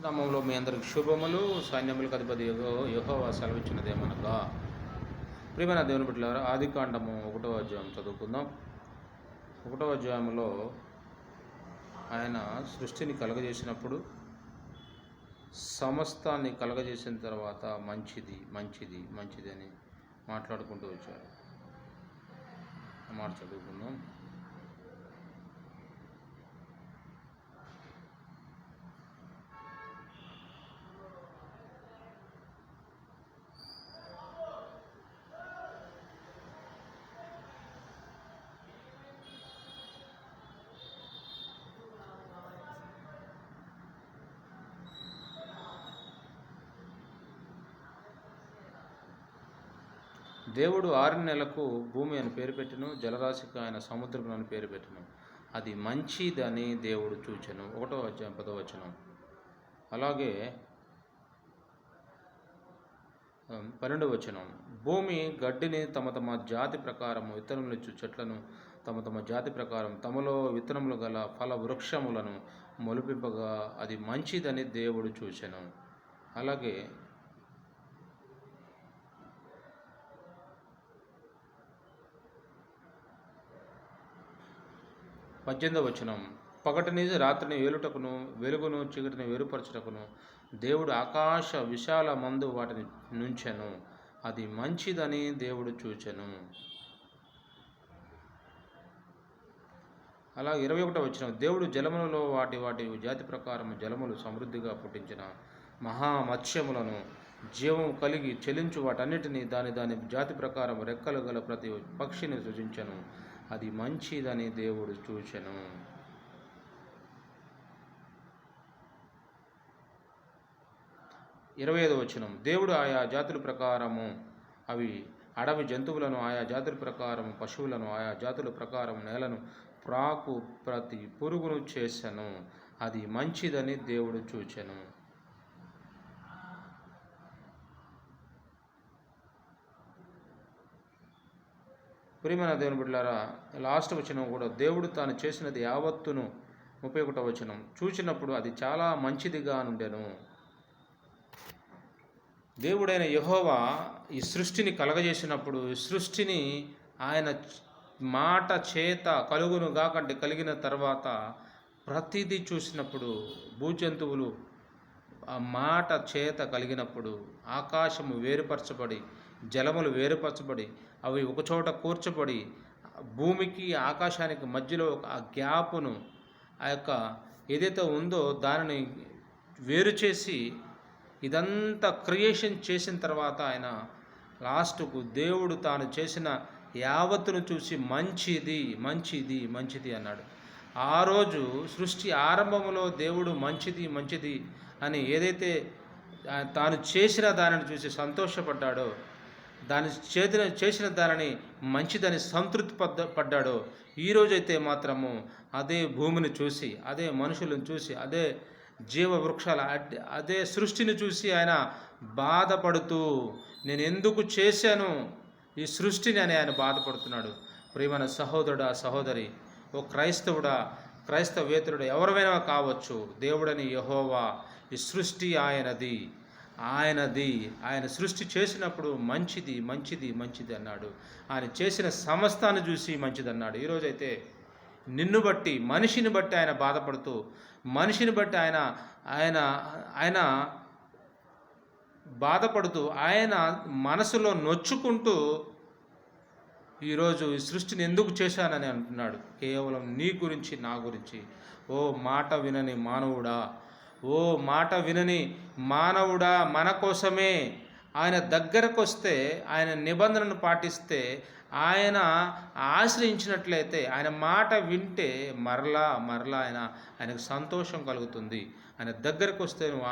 నామంలో మీ అందరికి శుభములు. సైన్యములకు అధిపతి యహోవా సెలవిచ్చినదేమనగా ప్రియమైన దేవుని బిడ్డలారా ఆది కాండము ఒకటో అధ్యాయం చదువుకుందాం. ఒకటో అధ్యాయంలో ఆయన సృష్టిని కలగజేసినప్పుడు సమస్తాన్ని కలగజేసిన తర్వాత మంచిది మంచిది మంచిది అని మాట్లాడుకుంటూ వచ్చారు. మాట చదువుకుందాం. దేవుడు ఆరు నెలకు భూమి అని పేరు పెట్టెను జలరాశికి ఆయన సముద్రం అని పేరు పెట్టెను. అది మంచిదని దేవుడు చూచెను. ఒకటో అధ్యాయం పదో వచనం. అలాగే పన్నెండు వచనం. భూమి గడ్డిని తమ తమ జాతి ప్రకారం విత్తనములు ఇచ్చు చెట్లను తమ తమ జాతి ప్రకారం తమలో విత్తనములు గల ఫల వృక్షములను మొలిపింపగా అది మంచిదని దేవుడు చూచెను. అలాగే పద్దెనిమిదవ వచనం. పగటిని రాత్రిని వేలుటకును వెలుగును చీకటిని వేరుపరచుటకును దేవుడు ఆకాశ విశాల మందు వాటిని నుంచెను. అది మంచిదని దేవుడు చూచెను. అలా ఇరవై ఒకటో వచ్చిన దేవుడు జలములలో వాటి వాటి జాతి ప్రకారం జలములు సమృద్ధిగా పుట్టించిన మహామత్స్యములను జీవం కలిగి చెలించు వాటన్నిటినీ దాని దాని జాతి ప్రకారం రెక్కలు గల ప్రతి పక్షిని సృజించను. అది మంచిదని దేవుడు చూచెను. ఇరవై ఐదు వచనం. దేవుడు ఆయా జాతుల ప్రకారము అవి అడవి జంతువులను ఆయా జాతుల ప్రకారం పశువులను ఆయా జాతుల ప్రకారం నేలను ప్రాకు ప్రతి పురుగును చేశాను అది మంచిదని దేవుడు చూచెను. ప్రియమైన దేవుని బిడ్డలారా లాస్ట్ వచనం కూడా దేవుడు తాను చేసినది యావత్తును ముప్పై ఒకటో వచనం. చూసినప్పుడు అది చాలా మంచిదిగా నుండెను. దేవుడైన యహోవా ఈ సృష్టిని కలగజేసినప్పుడు ఈ సృష్టిని ఆయన మాట చేత కలుగును కాకంటే కలిగిన తర్వాత ప్రతిదీ చూసినప్పుడు భూజంతువులు ఆ మాట చేత కలిగినప్పుడు ఆకాశము వేరుపరచబడి జలములు వేరుపరచబడి అవి ఒకచోట కూర్చబడి భూమికి ఆకాశానికి మధ్యలో ఒక ఆ గ్యాపును ఆ యొక్క ఏదైతే ఉందో దానిని వేరు చేసి ఇదంతా క్రియేషన్ చేసిన తర్వాత ఆయన లాస్ట్కు దేవుడు తాను చేసిన యావత్తును చూసి మంచిది మంచిది మంచిది అన్నాడు. ఆ రోజు సృష్టి ఆరంభంలో దేవుడు మంచిది మంచిది అని ఏదైతే తాను చేసిన దానిని చూసి సంతోషపడ్డాడో దాని చేతిన చేసిన దానిని మంచిదని సంతృప్తి పడ్డ పడ్డాడో ఈరోజైతే మాత్రము అదే భూమిని చూసి అదే మనుషులను చూసి అదే జీవ వృక్షాల అదే సృష్టిని చూసి ఆయన బాధపడుతూ నేను ఎందుకు చేశాను? ఈ సృష్టిని అని ఆయన బాధపడుతున్నాడు. ప్రియమైన సహోదరుడా సహోదరి ఓ క్రైస్తవుడా క్రైస్తవేతరుడు ఎవరివైనా కావచ్చు దేవుడని యహోవా ఈ సృష్టి ఆయనది. ఆయనది ఆయన సృష్టి చేసినప్పుడు మంచిది మంచిది మంచిది అన్నాడు. ఆయన చేసిన సమస్తాన్ని చూసి మంచిది అన్నాడు ఈరోజైతే నిన్ను బట్టి మనిషిని బట్టి ఆయన బాధపడుతూ మనిషిని బట్టి ఆయన ఆయన ఆయన బాధపడుతూ ఆయన మనసులో నొచ్చుకుంటూ ఈరోజు ఈ సృష్టిని ఎందుకు చేశానని అంటున్నాడు. కేవలం నీ గురించి నా గురించి. ఓ మాట వినని మానవుడా ఓ మాట వినని మానవుడా మన కోసమే ఆయన దగ్గరకు వస్తే ఆయన నిబంధనను పాటిస్తే ఆయన ఆశ్రయించినట్లయితే ఆయన మాట వింటే మరలా మరలా ఆయన ఆయనకు సంతోషం కలుగుతుంది. ఆయన దగ్గరకు వస్తే నువ్వు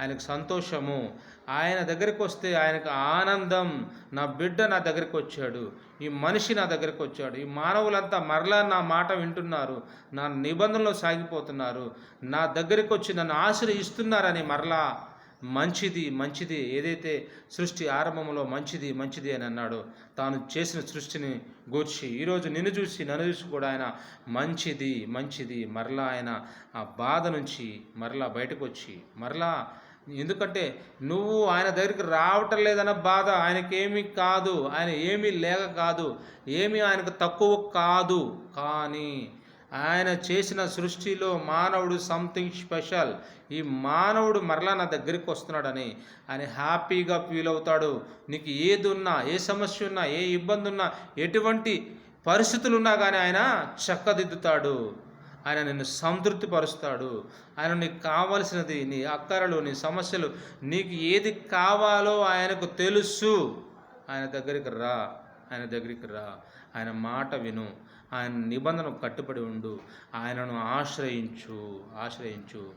ఆయనకు సంతోషము. ఆయన దగ్గరికి వస్తే ఆయనకు ఆనందం. నా బిడ్డ నా దగ్గరికి వచ్చాడు ఈ మనిషి నా దగ్గరికి వచ్చాడు ఈ మానవులంతా మరలా నా మాట వింటున్నారు. నా నిబంధనలో సాగిపోతున్నారు. నా దగ్గరికి వచ్చి నన్ను ఆశ్రయిస్తున్నారని మరలా మంచిది మంచిది ఏదైతే సృష్టి ఆరంభంలో మంచిది మంచిది అని అన్నాడు తాను చేసిన సృష్టిని గూర్చి ఈరోజు నిన్ను చూసి నన్ను చూసి కూడా ఆయన మంచిది మంచిది. మరలా ఆయన ఆ బాధ నుంచి మరలా బయటకు వచ్చి మరలా ఎందుకంటే నువ్వు ఆయన దగ్గరికి రావటం లేదన్న బాధ ఆయనకేమీ కాదు ఆయన ఏమీ లేక కాదు ఏమీ ఆయనకు తక్కువ కాదు. కానీ ఆయన చేసిన సృష్టిలో మానవుడు సంథింగ్ స్పెషల్ ఈ మానవుడు మరలా నా దగ్గరికి వస్తున్నాడని. ఆయన హ్యాపీగా ఫీల్ అవుతాడు. నీకు ఏది ఉన్నా ఏ సమస్య ఉన్నా ఏ ఇబ్బంది ఉన్నా ఎటువంటి పరిస్థితులు ఉన్నా కానీ ఆయన చక్కదిద్దుతాడు. ఆయన నిన్ను సంతృప్తిపరుస్తాడు. ఆయన నీకు కావలసినది నీ అక్కరలు నీ సమస్యలు నీకు ఏది కావాలో ఆయనకు తెలుసు. ఆయన దగ్గరికి రా. ఆయన దగ్గరికి రా. ఆయన మాట విను. ఆయన నిబంధన కట్టుబడి ఉండు. ఆయనను ఆశ్రయించు ఆశ్రయించు.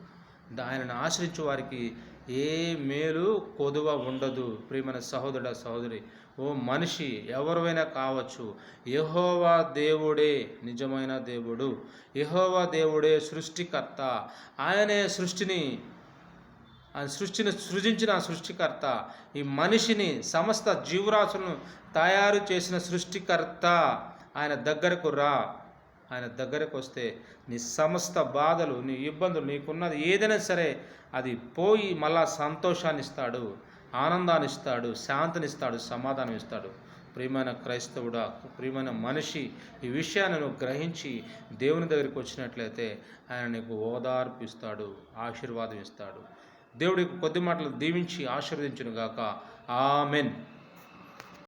ఆయనను ఆశ్రయించు వారికి ఏ మేలు కొదువ ఉండదు. ప్రియమైన సహోదరుడ సహోదరి ఓ మనిషి ఎవరివైనా కావచ్చు. యహోవా దేవుడే నిజమైన దేవుడు. యహోవా దేవుడే సృష్టికర్త. ఆయనే సృష్టిని ఆ సృష్టిని సృజించిన సృష్టికర్త. ఈ మనిషిని సమస్త జీవరాశులను తయారు చేసిన సృష్టికర్త. ఆయన దగ్గరకు రా. ఆయన దగ్గరకు వస్తే నీ సమస్త బాధలు నీ ఇబ్బందులు నీకున్నది ఏదైనా సరే అది పోయి మళ్ళా సంతోషాన్ని ఇస్తాడు ఆనందాన్ని ఇస్తాడు శాంతినిస్తాడు సమాధానం ఇస్తాడు ప్రియమైన క్రైస్తవుడా ప్రియమైన మనిషి ఈ విషయాన్ని నువ్వు గ్రహించి దేవుని దగ్గరికి వచ్చినట్లయితే ఆయన నీకు ఓదార్పు ఇస్తాడు ఆశీర్వాదం ఇస్తాడు. దేవుడికి కొద్ది మాటలు దీవించి ఆశీర్వదించును గాక ఆమెన్.